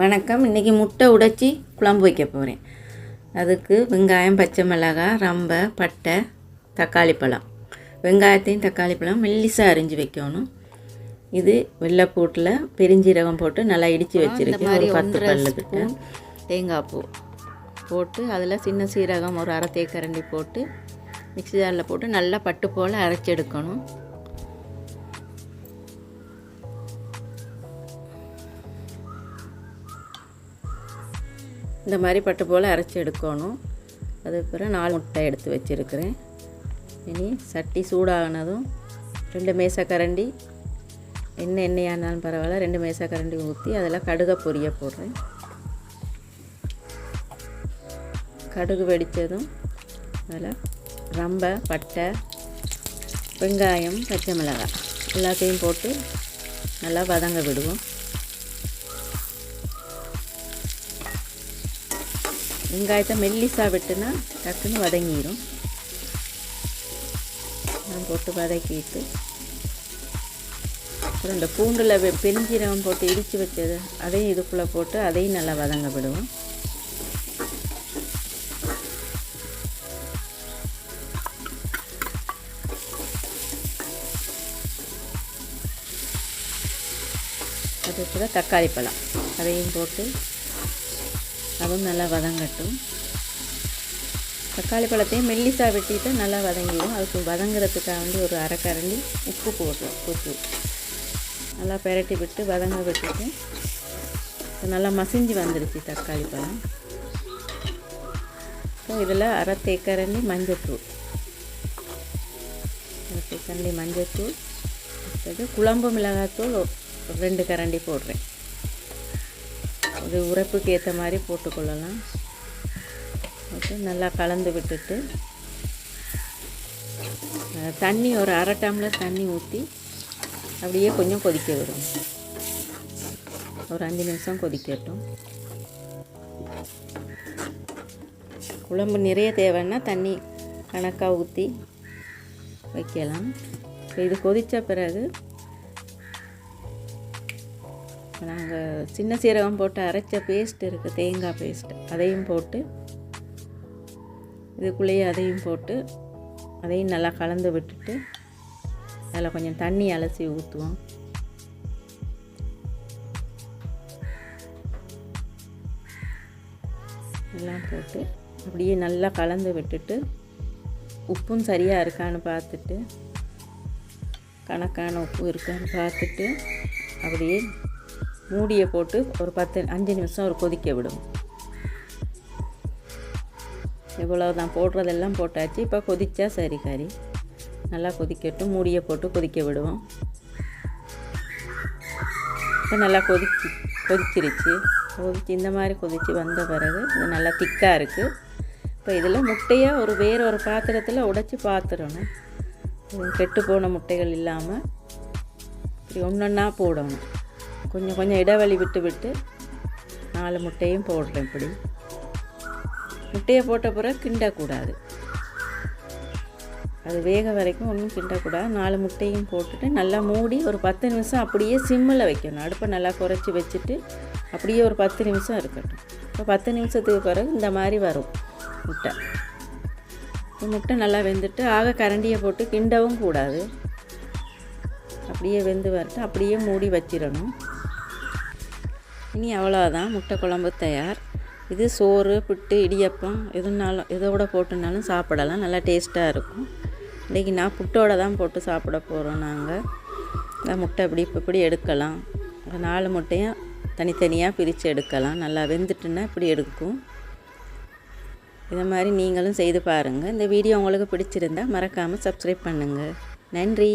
வணக்கம். இன்றைக்கி முட்டை உடைச்சி குழம்பு வைக்க போகிறேன் அதுக்கு வெங்காயம் பச்சை மிளகாய் ரம்பை பட்டை தக்காளி பழம். வெங்காயத்தையும் தக்காளி பழம் மெல்லிசாக அரிஞ்சு வைக்கணும். இது வெள்ளைப்பூட்டில் பெருஞ்சீரகம் போட்டு நல்லா இடித்து வச்சுருக்கேன். ஒரு பத்து பல்லுக்கிட்ட தேங்காய் பூ போட்டு அதில் சின்ன சீரகம் ஒரு அரை தேக்கரண்டி போட்டு மிக்ஸி ஜாரில் போட்டு நல்லா பட்டு போல் அரைச்சி எடுக்கணும். இந்த மாதிரி பட்டு போல் அரைச்சி எடுக்கணும். அதுக்கப்புறம் பிறகு நாலு முட்டை எடுத்து வச்சுருக்கிறேன். இனி சட்டி சூடாகினதும் ரெண்டு மேசக்கரண்டி எண்ணெய் எண்ணெயானாலும் பரவாயில்ல ரெண்டு மேசக்கரண்டி ஊற்றி அதில் கடுகை பொரிய போடுறேன். கடுகு வெடித்ததும் அதில் ரம்பை பட்டை வெங்காயம் பச்சை மிளகாய் எல்லாத்தையும் போட்டு நல்லா வதங்க விடுவோம். வெங்காயத்தை மெல்லிசாக விட்டுனா டக்குன்னு வதங்கிடும் நான் போட்டு வதக்கிட்டு அப்புறம் இந்த பூண்டில் வெ- பெருஞ்சீரகம் போட்டு இடித்து வச்சது அதையும் இதுக்குள்ளே போட்டு அதையும் நல்லா வதங்க விடுவோம். அது கூட தக்காளி பழம் அதையும் போட்டு அதுவும் நல்லா வதங்கட்டும். தக்காளி பழத்தையும் மெல்லிசாக வெட்டிட்டு நல்லா வதங்கிடும். அதுக்கு வதங்குறதுக்காக வந்து ஒரு அரை கரண்டி உப்பு போடுறோம். உப்பு நல்லா பெரட்டி விட்டு வதங்க விட்டுட்டு நல்லா மசிஞ்சு வந்துடுச்சு தக்காளி பழம். இப்போ இதில் அரை தேக்கரண்டி மஞ்சத்தூள். அரை தேக்கரண்டி மஞ்சத்தூள். அடுத்தது குழம்பு மிளகாத்தூள் ரெண்டு கரண்டி போடுறேன். அது உரைப்புக்கு ஏற்ற மாதிரி போட்டுக்கொள்ளலாம். போட்டு நல்லா கலந்து விட்டுட்டு தண்ணி ஒரு அரை டம்ளர் தண்ணி ஊற்றி அப்படியே கொஞ்சம் கொதிக்க விடும். ஒரு அஞ்சு நிமிஷம் கொதிக்கட்டும். குழம்பு நிறைய தேவைன்னா தண்ணி கணக்காக ஊற்றி வைக்கலாம். இப்போ இது கொதித்த பிறகு நாங்கள் சின்ன சீரகம் போட்டு அரைச்ச பேஸ்ட் இருக்குது தேங்காய் பேஸ்ட் அதையும் போட்டு இதுக்குள்ளேயே அதையும் போட்டு அதையும் நல்லா கலந்து விட்டுட்டு அதில் கொஞ்சம் தண்ணி அலசி ஊற்றுவோம் எல்லாம் போட்டு அப்படியே நல்லா கலந்து விட்டுட்டு உப்பும் சரியாக இருக்கான்னு பார்த்துட்டு கணக்கான உப்பு இருக்கான்னு பார்த்துட்டு அப்படியே மூடியை போட்டு ஒரு பத்து அஞ்சு நிமிஷம் ஒரு கொதிக்க விடும். இவ்வளோ தான் போடுறதெல்லாம் போட்டாச்சு. இப்போ கொதிச்சா சரி கறி. நல்லா கொதிக்கட்டும். மூடியை போட்டு கொதிக்க விடுவோம். இப்போ நல்லா கொதிச்சு கொதிச்சிருச்சு. கொதிச்சு இந்த மாதிரி கொதித்து வந்த பிறகு இது நல்லா திக்காக இருக்குது இப்போ இதில் முட்டையை ஒரு வேறு ஒரு பாத்திரத்தில் உடைச்சி பார்த்துடணும் கெட்டு போன முட்டைகள் இல்லாமல் இப்படி ஒன்றொன்னா போடணும். கொஞ்சம் கொஞ்சம் இடைவெளி விட்டு விட்டு நாலு முட்டையும் போடுறேன் இப்படி. முட்டையை போட்ட பிறகு கிண்டக்கூடாது. அது வேக வரைக்கும் ஒன்றும் கிண்டக்கூடாது. நாலு முட்டையும் போட்டுட்டு நல்லா மூடி ஒரு பத்து நிமிஷம் அப்படியே சிம்மில் வைக்கணும். அடுப்பை நல்லா குறைச்சி வச்சுட்டு அப்படியே ஒரு பத்து நிமிஷம் இருக்கட்டும். இப்போ பத்து நிமிஷத்துக்கு பிறகு இந்த மாதிரி வரும் முட்டை. முட்டை நல்லா வெந்துட்டு ஆக கரண்டியை போட்டு கிண்டவும் கூடாது. அப்படியே வெந்து வரட்டும். அப்படியே மூடி வச்சிடணும். இனி அவ்வளோதான் முட்டை குழம்பு தயார். இது சோறு புட்டு இடியப்பம் எதுனாலும் எதோட போட்டுனாலும் சாப்பிடலாம். நல்லா டேஸ்ட்டாக இருக்கும். இன்றைக்கி நான் புட்டோட தான் போட்டு சாப்பிட போகிறோம் நாங்கள் முட்டை இப்படி இப்போ இப்படி எடுக்கலாம். நாலு முட்டையும் தனித்தனியாக பிரித்து எடுக்கலாம். நல்லா வெந்துட்டுன்னா இப்படி எடுக்கும். இதை மாதிரி நீங்களும் செய்து பாருங்கள் இந்த வீடியோ உங்களுக்கு பிடிச்சிருந்தா மறக்காமல் சப்ஸ்கிரைப் பண்ணுங்கள் நன்றி.